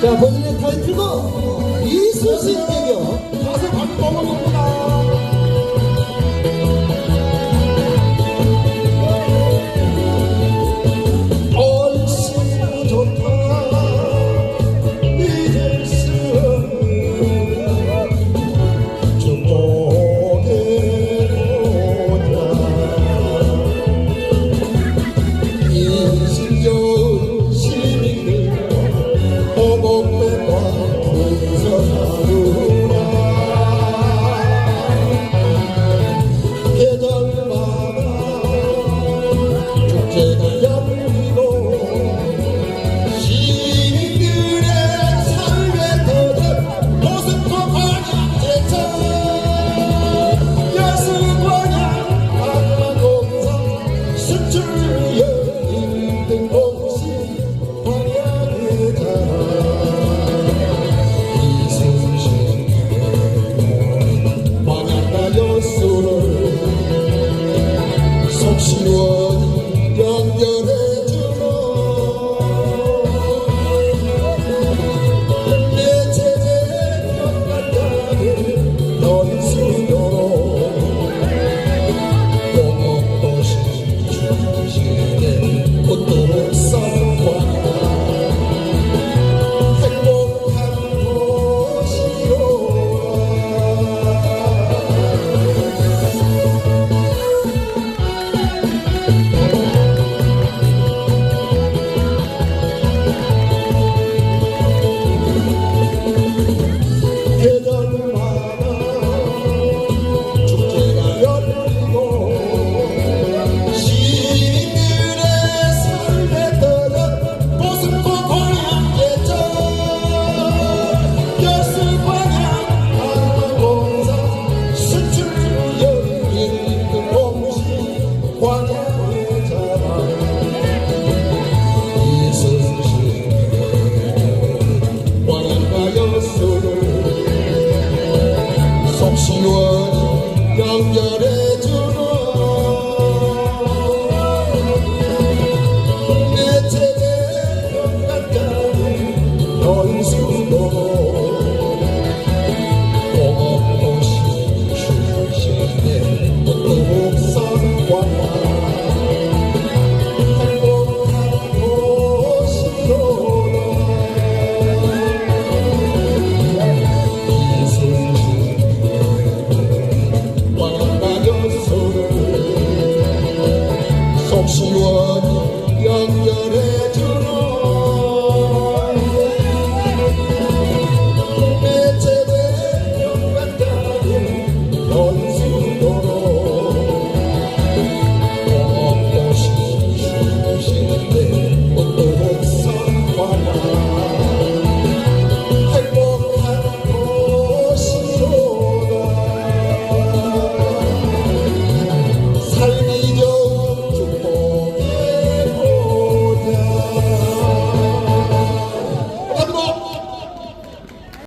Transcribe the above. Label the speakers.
Speaker 1: 자, 본인의 타이틀도 이순신 대교. 가서 밥 먹어보고 Lord.